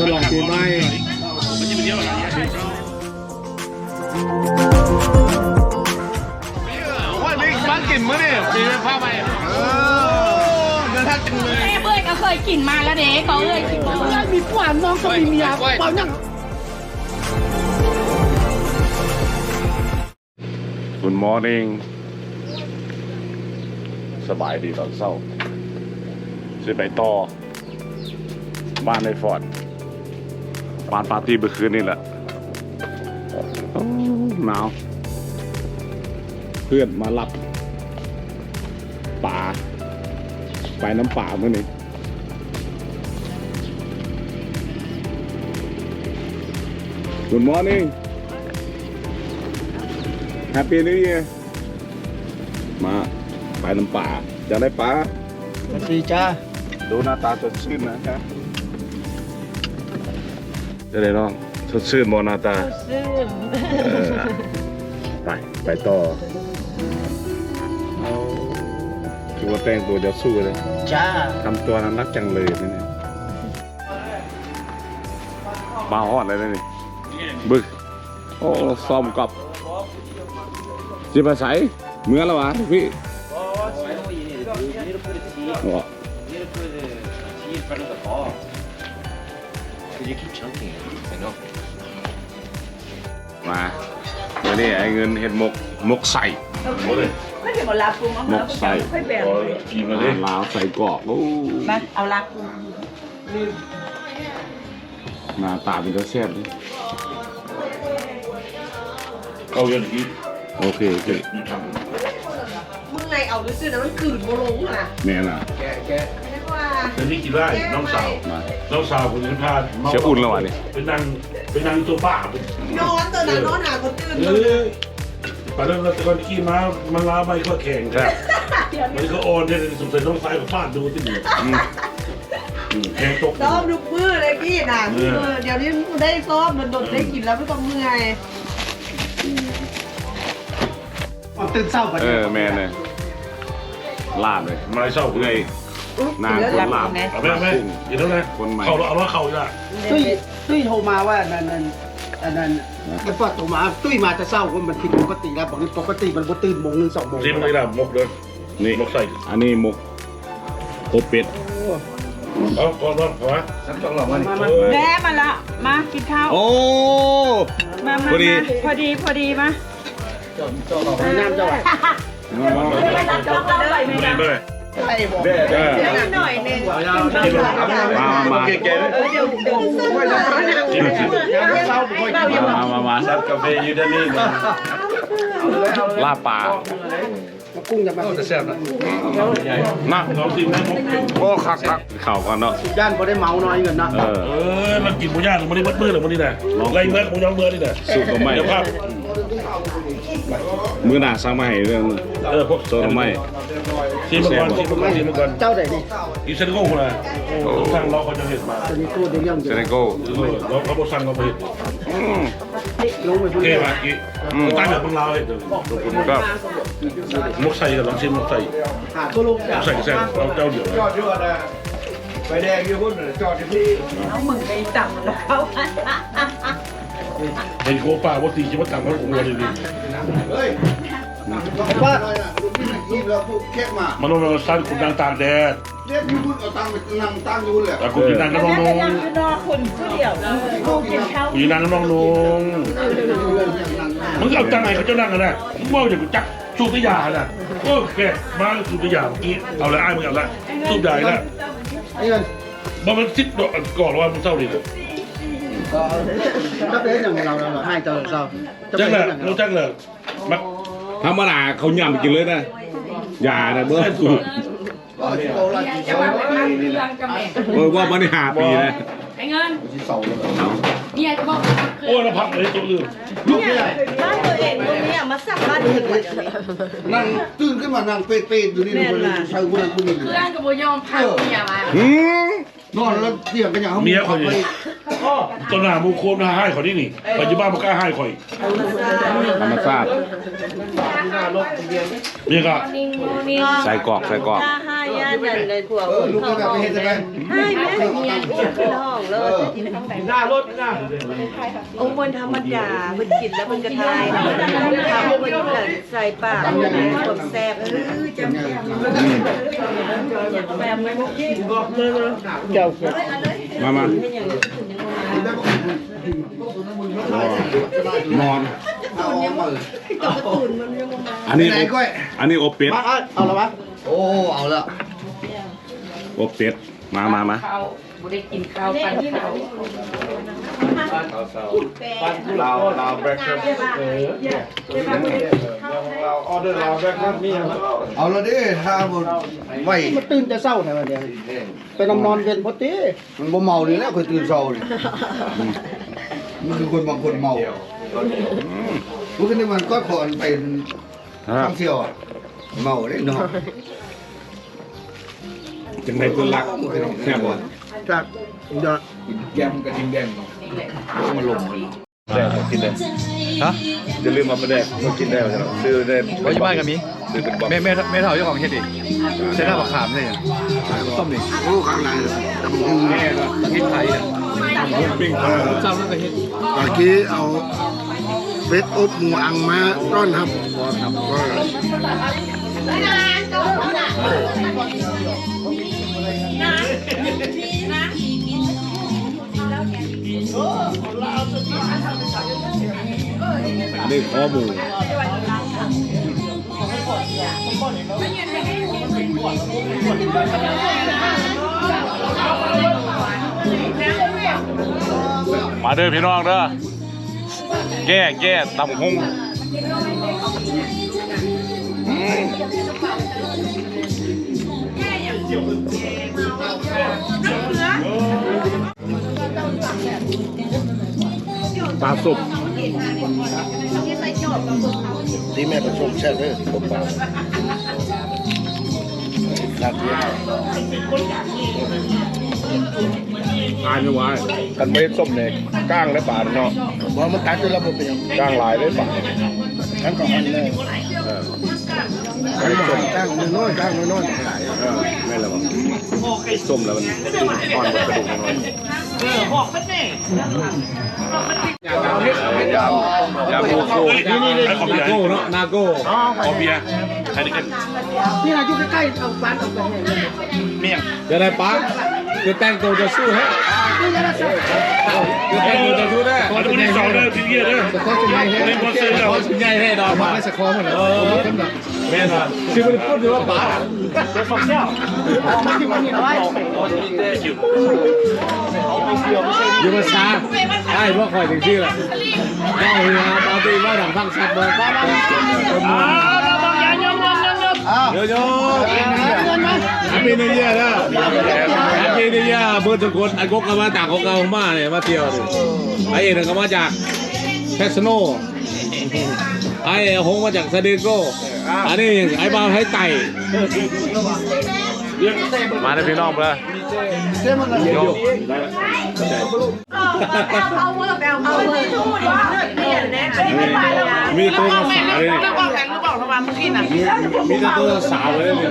ฉลองปีใหม่ว่านี่บ้านกลิ่นมั้งเนี่ยปีนผ้าไปเออเดินทางจังเลยเอ้ยก็เคยกินมาแล้วเด็กเขาเอ้ยกินมาเพื่อนมีผู้อ่านน้องก็มีเมียเปล่ายังคุณมอร์นิ่งสบายดีตอนเช้าสิไปต่อบ้านในฟอร์ด บ้านปาร์ตี้เมื่อคืนนี่แหละโอ้หนาวเพื่อนมารับป่าไปน้ำป่าเมื่อนี้ Good morning Happy New Year มาไปน้ำป่าจะได้ปลาสวัสดีจ้าดูหน้าตาสดชื่นนะครับ จะได้น้องสดชื่นมอหน้าตาซื่นเออไปไปต่อเอาคือว่าแต่งตัวจะสู้เลยจ้าทำตัวนั้นรักจังเลยนะเนี่ยมาฮอดเลยนะนี่บึกโอ้ซ่อมกับจิมาใส่เมื่อแล้ววะพี่โอ้ You keep choking I know มาเดี๋ยวนี้ไอ้เงินเห็ดหมกหมกใส่ไม่เป็นหมดลาปูมาหมกใส่ ค่อยแบ่งกินมาเลยลาวใส่กรอกโอ้มาเอาลาปูหน้าตาเป็นตัวแซ่บเลยเอาอย่างนี้โอเคโอเคอยู่ทางมึงไงเอาดูสินะมันขืนโมลงอะแน่น่ะเรียก ว่าแต่นี่กินได้น้องสาวมาน้องสาวคนนี้พาเชียวอุ่นแล้ววะนี่ เป็นนางเป็นนางตัวป้าเป็นนอนตัวนั้นนอนหาคนตื่นเอเลยอไปแล้วตอนกี้มามันลาไปก็แข่งครับ มันก็อ่อนเนี่ยสงสัยน้องสายกับฟาดดูที่นี่แข่งตกซ้อมทุกมือเลยพี่น่ะมือเดี๋ยวนี้ได้ซ้อมมันโดดได้กินแล้วไม่ต้องเมื่อยตื่นเศร้าบัดเอนี้อแม่เนี่ยลาดเลยมาเศร้าเอ้ย นางคนลาบเอาไปเอาไปอีกแล้วนะคนใหม่ เขาเอาว่าเขาอะตุ้ยตุ้ยโทรมาว่านั่นนั่นอันนั้นมันฟอดโทรมาตุ้ยมาจะเศร้าว่ามันผิดปกติแล้วบอกนี่ปกติมันบ่ตื่นโมงหนึงสองโมงริมเลยนะมกเดินนี่มกใส่อันนี้หมกโคเป็ดเอาก่อนนอนขวาแม่มาละมากินข้าวโอ้มามาพอดีมาพอดีพอดีมาน้ำเจ้าอะดีเลยใช่บอกเออ หน่อยนึงมามาจิ้มจิ้มเศร้าบ่ค่อยกินมามามากาแฟยูดานี่ลาบป่ามากุ้งจะมาจะแซ่บนะนะลองชิมนะมกโอ้คักคักเข่าก่อนเนาะย่านบ่ได้เมาน้อยเงินนะเออเออมันกินหมูย่างมันนี่มัดมือหรือมันนี่นะไรเมื่อหมูย่างเมื่อนี่นะสุกก็ไม่เดี๋ยวภาพมือหน้าสั่งมาให้เรื่องเออพวกโซนไม่ ชิมมาก่อนชิมมาก่อนชิมมาก่อนเจ้าไหนนี่อีเซนโก้คนละทางเราเขาจะเห็นมาตัวนี้ตัวเดียวเรื่องเดีเซยวเนโก้เออเราเขาบอกสั่งเราไปเห็นอืมลงไปพุ่นเก้มาอีตายแบบของเราเห็นก็มกใส่กันลองชิมมกใส่หาตัวลงมกใส่แซ่บเราเจ้าเดียวจอดอยู่นะไฟแดงอยู่พุ่นจอดอยู่ที่เอามึงไปจับแล้วเขาเห็นโคป้าว่าตีจะมาต่างกันของเราดีเฮ้ยว่า กินแล้วพูดแค่มามันต้องมาสร้างคุณนางตากแดดเรียกอยู่พุ่นเอาตังค์ไปนั่งตั้งอยู่เลยแต่กูกินนางก็น้องนงยังคือรอคนผู้เดียวกูกินข้าวกูกินนางก็น้องนงมึงเอาตังค์ไหนเขาจะนั่งกันนะมึงมองอย่างกูจักสูบตะยาน่ะโอเคมาสูบตะยาเมื่อกี้เอาละไอ้มึงเอาละสูบใหญ่ละไอ้เงินบ่มันสิบดอกก่อนว่ามันเศร้าดิถ้าเป็นอย่างเราเราให้เจ้าเศร้าจะจัเป็งนเลอยย่างรู้จังเลยมัก ธรรมดาเขาย่ำกินเลยนะอย่านะเบิร์ดเออว่ามันหาปีนะไอ้เงินเนี่ยจะบอกโอ้เราพักเลยตัวอื่นบ้านตัว เองตรงนี้มาสั่งบ้านอื่นเลยนั่งตื่นขึ้นมานั่งเป๊ะๆอยู่นี่คนใช้คนนั้นคนนี้เพื่อนกับโบยอมพาเมียมาหืมนอนแล้วเที่ยงกันอย่างเมียเขาอยต้นหน้ามูโคมนะให้ข่อยนี่นี่ปัจจุบันมันกล้าให้ข่อยธรรมชาตินี่ก็ใส่กอกใส่กอกให้ย่านนั่นเลยผัวลูกก็แบบไปเฮ็ดได้ไหมให้แม่เมียเมียขึ้นห้องแล้วหน้ารถหน้าองค์บนธรรมดามันกินแล้วมันกระทายใส่ปากผมแซ่บเออจำแซ่บมา มานอนอันนี้ไหนอบก้อย อันนี้อบเป็ดมาเอาเอาละวะโอ้ เอาละอบเป็ด มามามาข้าว บุได้กินข้าวกันข้าวเราเราแบล็คครับเราออเดอร์เราแบล็คครับนี่ครับเอาละดิถ้าหมดไหวมันตื่นแต่เช้าแต่ว่าเดียวไปนอนนอนเย็นพอตีมันบ่เมานี่แหล้วเคยตื่นเช้านี่มันคือคนบางคนเมาผู้คนในวันก็ขอนเป็นฮะท่องเที่ยวอะเมาได้เนาะจังไดตัวรักแซ่บบ่ จากเดี๋ยวแกมกระทิงแดงเนาะมาลงมาแดกกินได้ฮะจะลืมมาประแดกมากินได้ไหมครับซื้อได้ปัจจุบันก็มีซื้อเป็นบอมแม่แม่แม่เฒ่าเจ้าของเฮ็ดดิใช้หน้าบักขามเลยต้มนี่โอ้ข้างในตำหูแม่ก็เฮ็ดไทยอะปิ้งปลาจำแล้วก็เฮ็ดตะกี้เอาเป็ดอบหมูอังมาต้อนรับก็นี่ค อมูมาเด้อพี่น้องเด้อแก้แก้ตำหง ปลาสุกที่แม่ประชมแช่ด้วยผมเปล่าครับทานไม่ไหวกันไม่ส้มเนี่ยก้างและป่าเนาะว่ามันตัดจนระบบเป็นยังก้างลายและป่าทั้งก่อนอันเลย ทั้งหมดจ้างน้อยๆจ้างน้อยๆขายไม่ละมั้งส้มแล้วมันอ่อนกว่ากระดูกหน่อยยาโกโก้นี่นี่นี่ขอบใหญ่เนาะนาโก้ขอบเบียร์ใครได้กันนี่นะอยู่ใกล้ๆเอาบ้านเอาไปให้เลยเมี่ยงจะได้ปะจะแต่งตัวจะสู้ฮะ จะแต่งตัวจะสู้ได้ขอทุกคนที่สองเด้อพี่เกียร์เด้อก็จะไม่ให้เล่นบอลเซอร์แล้วชิ้นใหญ่ให้ดอกมามาไม่สะคอมันเหรอขึ้นแบบแม่น่ะชื่อมันพูดถึงว่าป๋าอยู่มาช้าไอ้พวกคอยถึงชื่อแหละก็เฮียปาร์ตี้ว่าดังฟังชัดเบอร์เดี๋ยวโยแฮปปี้นิวเยียร์นะแฮปปี้นิวเยียร์เพื่อนทุกคนไอ้ก๊กก็มาจากของเก่าของมาเนี่ยมาเที่ยวเนี่ยไอ้เอกก็มาจากเพชรโนไอ้หงมาจากซาดิโกอันนี้ไอ้บาวให้ไก่มาได้พี่น้องเพื่อเจ้มันอะไรโยเอาเมื่อแปลเอาเมื่อทูดว่าเนี่ยแน่อันนี้ไม่ไปแล้วนะมีตัวสาวเลยแล้วบอกกันหรือบอกทำไมเมื่อกี้น่ะมีแต่ตัวสาวเลยเนี่ย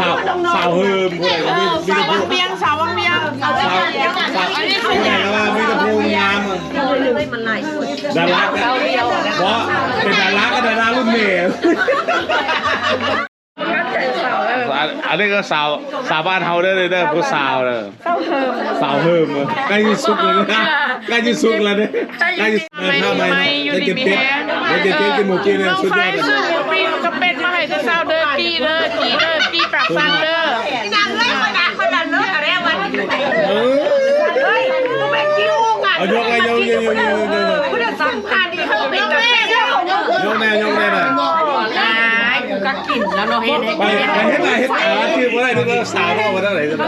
สาวสาวเฮิมผู้ใดก็มีมีแต่ผู้เบียงสาววังเบียงสาววังเบียงอันนี้ผู้ใดก็ว่าไมีแต่ผู้งามอะดาราก็เพราะเป็นดาราก็ดารารุ่นเมย์อันนี้ก็สาวสาวบ้านเฮาเด้อเด้อผู้สาวเด้อสาวเฮิมใกล้จะสุกเลยนะใกล้จะสุกแล้วเนี่ยใกล้จะข้าวใหม่ได้กิเป็ดได้กินเป็ดกินหมูกินเลยสุดยอดเลย ปีก็เป็นมาให้เศร้าเด้อปีเด้อปี เด้อปีปากฟันเด้อดังเลยคนดังคนดังเลยอะไรวันนี้เฮ้ยกูเป็นกิ้วกันเอายกเลยยกยกยกยกยกกูจะสำคัญดีเขาเป็นแบบยกแน่ยกแน่หน่อยก็กินแล้วเนาะเฮ็ดไปเฮ็ดไรเฮ็ดอาชีพอะไรนึกว่าสาวมาได้ไหนกัน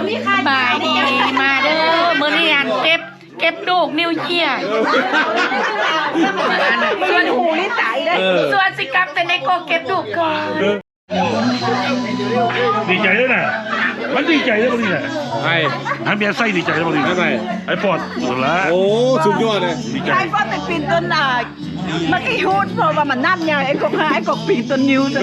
บายดีมาเด้อมื้อนี้อันเก็บเก็บลูกนิ้วเยียส่วนหูนี่ตายได้ส่วนสิกลับแต่ในโกเก็บลูกก่อน ดีใจด้วยนะเมันดีใจได้บ่นี่แหละไอ้ให้เมียไส้ดีใจได้บ่นี่ไม่ไม่ไอ้ปอดสุดละโอ้สุดยอดเลยดีใจไอ้พ่อไปปีนต้นอะมันก็ฮูดเพราะว่ามันนั่นไงไอ้กบหาไอ้กบปีนต้นนิ้วจ้ะ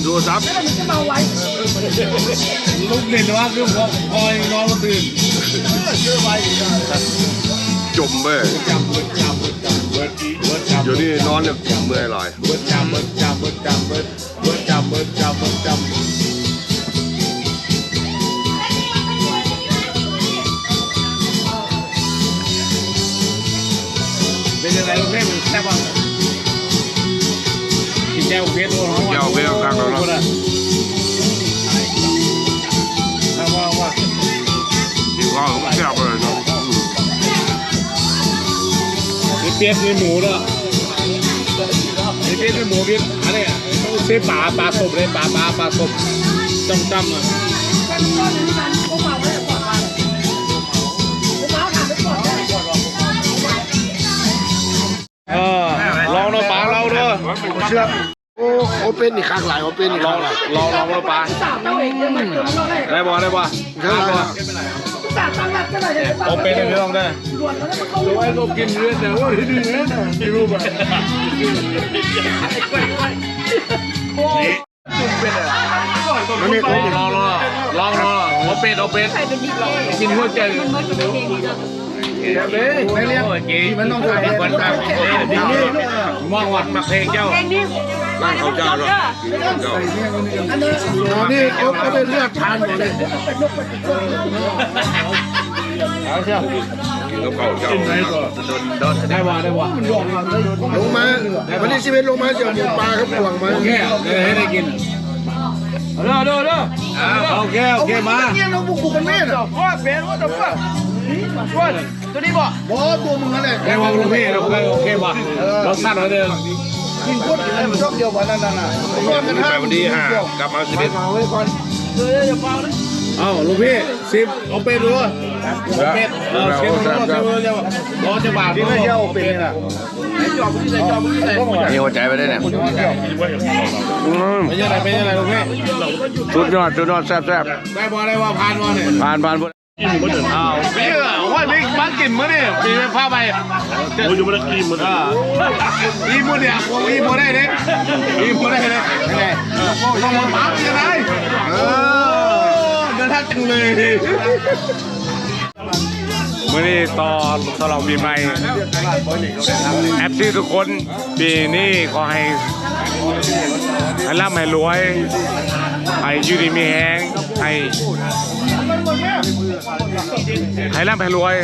นลิ้นโทรศัพท์ลูกเด่นว่าคือพอคอยน้องมาตื่นจมเบ้ยเดี๋ยวนี้นอนเนี่ยเมื่อยลอยเบิดจำเบิดจำเบิดจำเบิดเบิดจำเบิดจำเบิดจำเป็นยังไงลูกเพ่แซ่บบ้างกิน แก้วเพชรโอ้โหแก้วเพชรครับครับว่าว่ากินข้าวมันแซ่บเลยเนาะมีเปี๊ยกมีหมูด้วยมีเปี๊ยกมีหมูเปี๊ยกอะไรอะต้องใช้ปลาปลาสดเลยปลาปลาปลาสดจ้ำจ้ำอะเออลองน้ำปลาเราด้วยเชื่อ เป็นอีกครั้งหลายโอเป็นอีกครั้งหลายลองลองน้ำปลาได้บ่ได้บ่ครั้งหลายโอเป็นได้ลองได้ดูไอ้ก็กินเนื้อแต่ว่าที่เนื้อไม่รู้ป่ะมันนี่ลองลองลองลองลองโอเป็นโอเป็นกินหัวใจไม่เรียกมันต้องถ่ายวันตามมองวัดมาเพลงเจ้า ร่างเขาเจ้าเนาะกินข้าวเจ้าอันนี้โอเป็นเลือดทานหมดเลยกินกับข้าวเจ้าได้บ่ได้บ่ลงมาวันนี้ชีวิตลงมาเจอหมูปลาครับห่วงมาแค่ให้ได้กินเด้อเด้อเด้อโอเคโอเคมาเนี่ยเราบุกบุกกันแม่เหรอว่าเป็นว่าแต่ว่าว่าตัวนี้บ่บอตัวมึงนั่นแหละแค่ว่าลูกพี่เราโอเคบ่เราสั้นเราเดิม กินโคตรกินอะไรมันชอบเดียวกันนั่นน่ะก้อนกันนี่ห้าไปวันที่ห้ากลับมาสิบเอ็ดมาไว้ก่อนเอ้าลูกพี่สิบเอาเป็นหรือเป็ดเออเชฟรู้ว่าเชฟรู้จะรอจะบาทที่ไม่เที่ยวเป็นนี่น่ะมีหัวใจไปได้เนี่ยเป็นยังไงเป็นยังไงลูกพี่สุดยอดสุดยอดแซ่บแซ่บได้บ่ได้ว่าผ่านบ่เนี่ยผ่านผ่าน อ้าวพี่ว่านี่บ้านกินมื้อนี่มีไปผ้าไปโอ้ยยังไม่ได้กินมันอีมื้อเนี่ยอีมื้อได้เด้อีมื้อได้เด้ไม่ได้ต้องมาปั๊บยังไงเออเดินทางจังเลยเมื่อนี้ต่อสลองปีใหม่แอปซีทุกคนปีนี้ขอให้ให้ร่ำให้รวยให้ยูดีมีแห้งให้ ให้ร่ำให้รวย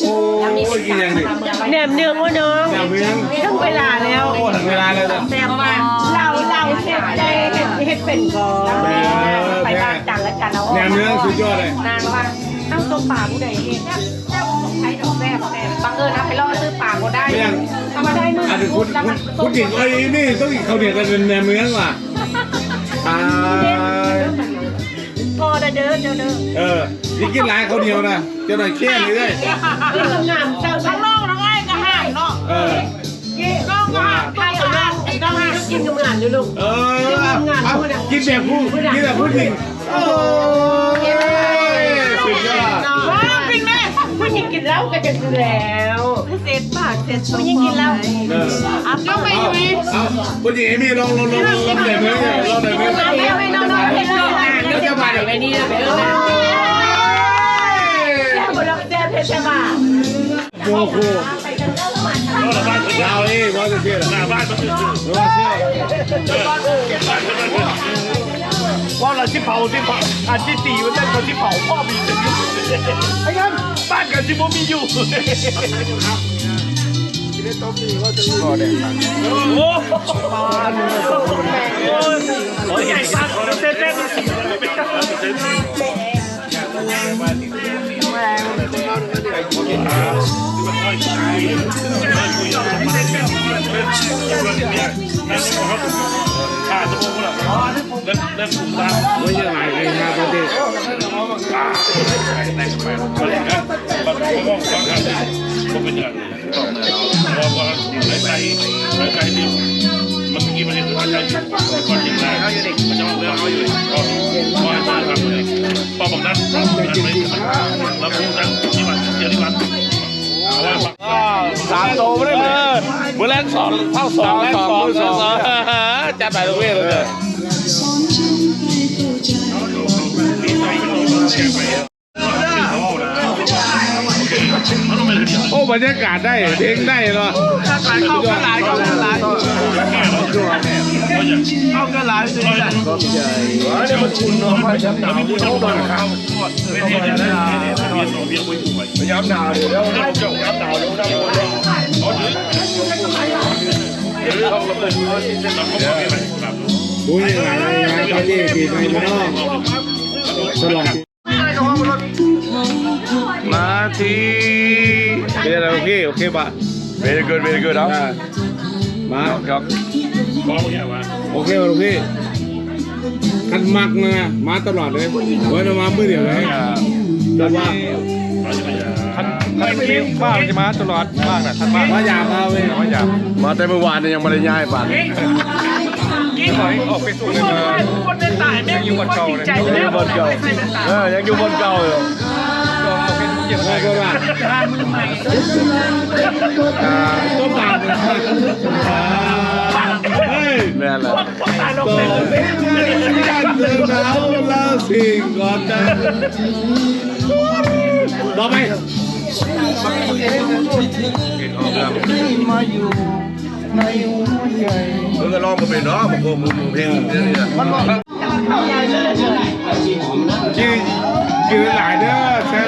โอ้ยกินยังดิแหนมเนืองวะน้องเมืองถึงเวลาแล้วโอ้ถึงเวลาแล้วนะแซ่บมากเราเราเฮ็ดได้เฮ็ดเฮ็ดเป็นก่อนไปบ้านจันแล้วกันเอาแหนมเนื้อสุดยอดเลยนางว่าตั้งตัวป่าผู้ใดเฮ็ดแซ่บใช้ดอกแซ่บแซ่บบังเอิญนะไปล่อซื้อป่าก็ได้ทำมาได้มืออันนี้คุณแล้วคุมัณนคุณกินเอ้ยนี่ต้องกินข้าวเหนียวกันเป็นแหนมเมืองว่ะ ตายพอได้เด้อเด้อเด้อเออนี่กินร้านข้าวเหนียวนะเจ้าหน่อยเคี่ยนเลยกินงามเจ้าทั้งโลกทั้งไอ้ก็ห่างเนาะเออ กินน้องก็ห่างไทยก็ห่างไอ้ก็ห่างกินกับงานอยู่ลูกเออเอากินแบบผู้กินแบบผู้หญิงโอ้ยสุดยอด ว้าวเป็นแม่ผู้หญิงกินเหล้าก็จะกินแล้ว เศษปากเศษผู้หญิงกินเหล้าเอออะก็ไม่อยู่อีกเอาผู้หญิงเอมี่ลองลองลองลองแบบนี้ลองแบบนี้ไม่ไม่น้องๆให้เราอ่านเดี๋ยวจะมาเดี๋ยวไปนี่นะไปเออแซ่บบ่แซ่บเพชรบ้าโอ้โหเราเอ้ว่าจะเชื่อหน้าบ้านมันคือว่าเชื่อ ว่าเราที่เผาที่เผาอันที่ตีมันเป็นคนที่เผาพ่อมีแต่อยู่ไอ้งั้นบ้านกันที่พ่มีอยู่โอ้ยใหญ่บ้านของเราเต้นเต้นสิ ข้าสมมติว่าเล่นตามไม่ใช่หลายเลยนะประเทศมันก็มันก็มองฟังกันก็เป็นอย่างนี้เพราะว่าไอ้ไก่ไอ้ไก่นี่มันกี้มันคือไก่ก่อนยิงแรกมันจะเรื่องเขาอยู่ก็ก็ให้มาทำเลยพอบอกนั้นเราไม่เราพูดนั้นที่มันเดี๋ยวนี้มันเอาไว้สามโต แรกสองเท่าสองแรกสองสองจัดไปตรงนี้เลยโอ้บรรยากาศได้เพลงได้เนาะหลายเข้ากันหลายเข้ากันหลายเข้ากันหลายสิเราไม่พูดจะรู้ว่าเขาเวียนเวียนเวียนเวียนเวียนคุยคุยพยายามหนาวเดี๋ยวแล้วเจ้าย้ำหนาวเดี๋ยว บิดเราก็ไม่ไปครับดูยังไงนะประเทศปีใหม่เนาะฉลองนาทีเป็นอะไรโอเคโอเคป่ะ very good very good ครับมาครับโอเคโอเคคันมักนะมาตลอดเลยไว้มาเมื่อเดียวเลยแต่ว่า ท่านท่านคิดว่าจะมาตลอดมากนะท่านมากว่าอยากมาเว้ยว่าอยากมาแต่เมื่อวานยังไม่ได้ย้ายป่ะกี่หอยออกไปสู่ในเมืองคนในตายแม่งอยู่บนเก่าเลยยังอยู่บนเก่าเออยังอยู่บนเก่าอยู่ยังไงก็ได้ก็บางเฮ้ยแม่ละตัวเป็นการเดินหนาวล้วสิ่งก่อนนะต่อไป มึงก็ลองมาเป็นเนาะมึงก็มึงเพลงนี่นี่มันบอกยืนยืนหลายเด้อเซ่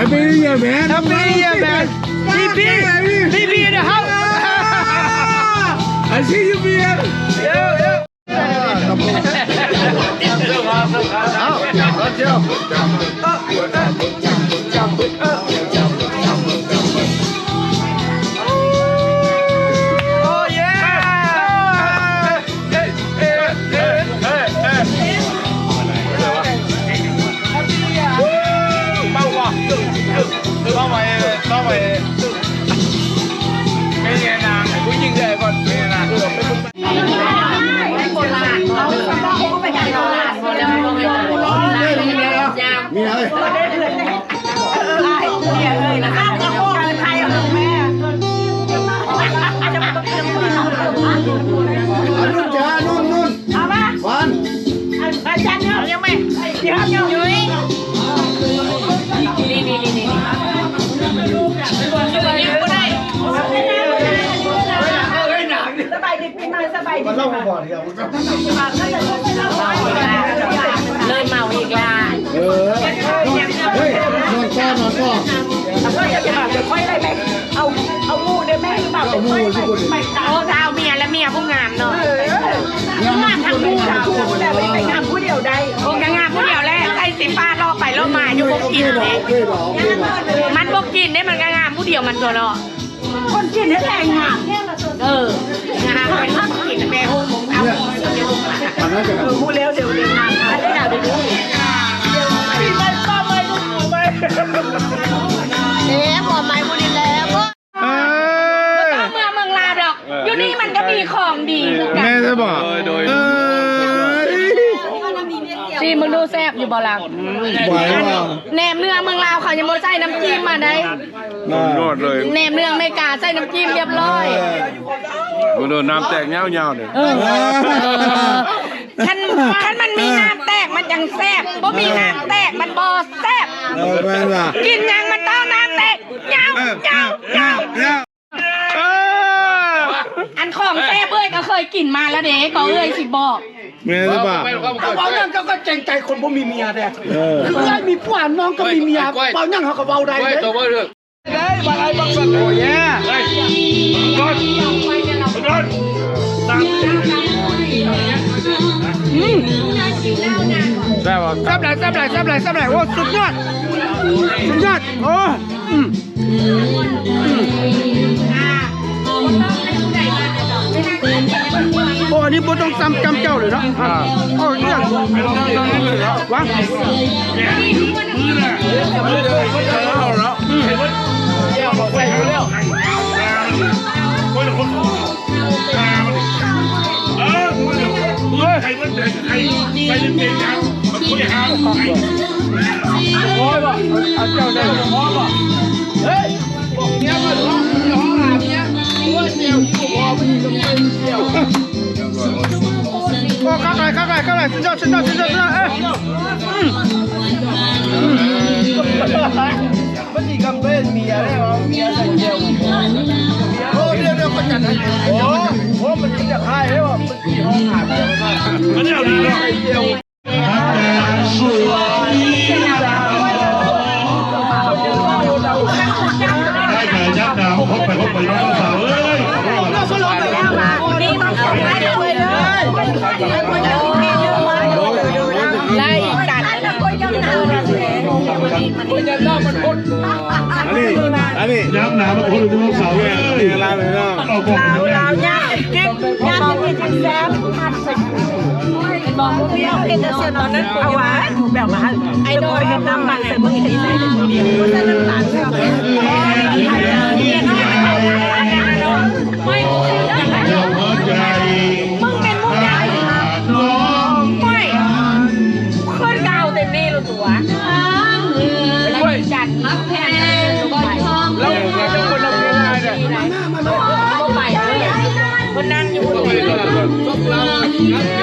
Happy man. Happy New in the house. I see you, man. Yeah, yeah. เอาเที่ยว เล่ามาก่อนเดียเริ่มเมาอีกละเออเฮ้ยนอนก้อนนอนก้อนแล้วก็จะแบบจะค่อยอะไรไหมเอาเอางูได้ไหมหรือเปล่าเอาหมูสิคนไม่ตาโอ้ดาเมียและเมียผู้งามเนาะงานทุกคนตาทุกคนแต่ไม่ไปงานผู้เดียวได้คงจะงามผู้เดียวแหละใส่สีฟ้ารอไปรอมาอยู่บกกินเลยมันบกกินได้มันก็งามผู้เดียวมันตัวเนาะคนกินให้แรงงานเอองามเป็นกินแม่หุ้ม ทำนั้นจะพูดแล้วเดี๋ยวเรียนงานได้ดาวได้ดูปีใหม่ก็ไม่รู้ไหมเอ๊ะหมอไม้บุรีแล้วก็เอ้ยเมื่อเมืองลาวดอก อยู่นี่มันก็มีของดีเหมือนกันแม่จะบอกเอ้ยซีมึงดูแซ่บอยู่บ่ล่ะไหวเปล่าแหนมเนืองเมืองลาวเขายังบ่ใส่น้ำจิ้มมาได้ยอดเลยแหนมเนืองไม่กล้าใส่น้ำจิ้มเรียบร้อย มันโดนน้ำแตกเงาๆเนี่ยเออคันคันมันมีน้ำแตกมันจังแซ่บบ่มีน้ำแตกมันบ่แซ่บเอาไปล่ะกินหยังมันต้องน้ำแตกเหงาเหงาเหงาเนี่ยเอ้ยอ้ยก็เคยกินมาแล้วเด้ก็เอ้ยสิบอกเมียหรือเปล่าเบานั่งก็ก็เจงใจคนบ่มีเมียแท้คือไอ้มีผู้อ่านน้องก็มีเมียเบานั่งเขาก็เบาได้เด้ได้บ่ไอ้บักสักโอ้ยรถ รถตามแซ่บป่ะแซ่บหลายแซ่บหลายแซ่บหลายแซ่บหลายโอ้สุดยอดสุดยอดโอ้อืมโอ้อันนี้บ่ต้องซ้ำจำเจ้าเลยเนาะอ่าโอ้เนี่ยไม่ต้องตอนนี้เลยแล้ววะมือน่ะเเฮ้ยใครมันใครใครเก่งจังมันคุยหาใครโอ้ยบ่เอาเจ้าได้พอบ่เฮ้ยบอ กเมียมาร้องร้องหาเมียโอ้ยเดียว่ะมันสิกำเป็นเมียได้บ่เมียใส่เดียวโอ้เดี๋ยวเดี๋ยวก็จัดให้โอ้โหมันจะคายได้บ่มันสิร้องหาเมียมามันเอาดีเนาะเดียวใครใครยักษ์ดาวพบไปพบไปน้องสาวเอ้ยน้องขอให้เลยเลยไล่กัดแล้วก็ยังหนาวเลยอันนี้ อันนี้ยักษ์หนามาคนดูน้องสาวเอ้ยนี่ร้าเลยเนาะเราบอกเราย่ากิ๊กย่าเป็นกินแซ่บบอกว่าไม่เอาเป็นเสียตอนนั้นเอาไว้แบบมาไอ้โดยเห็นน้ำมันแต่มึงเห็นใส่ตัวเดียวมึงใส่น้ำตาลใช่ไห ตี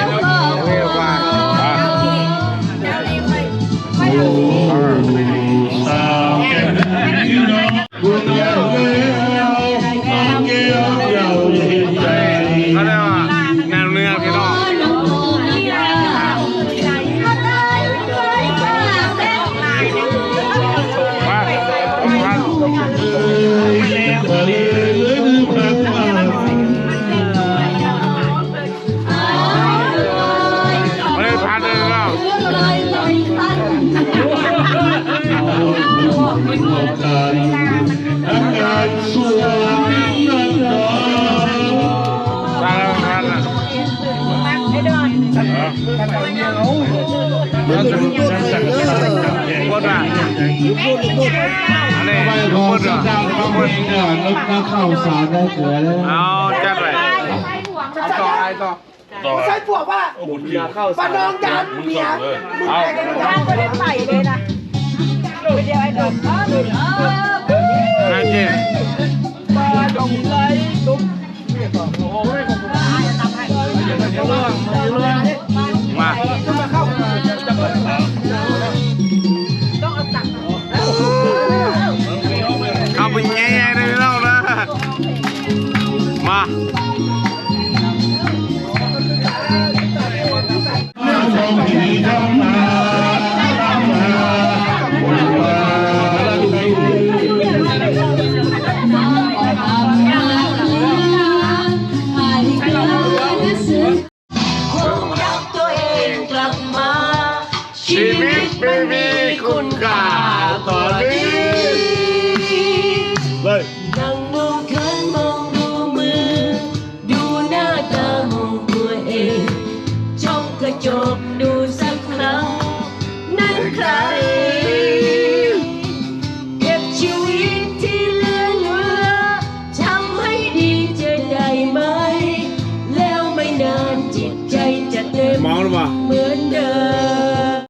รสั่งสรรค์หมดอะอันนี้ไปหขอมดสัอะญญาณเข้าไปก่อนรถน้ำเข้าสารได้เกลือเลยเอาจัดไปต่อไอ้ต่อต่อใส่พวกว่าโอ้โหเกี่ยวป้าน้องยันเมียเอาไม่ได้ใส่เลยนะไปเดียวไอ้ดอกนั่นเจ๊ป้าดงไหลตุ๊กมาเอาไปแง่ๆเลยพี่น้องนะมา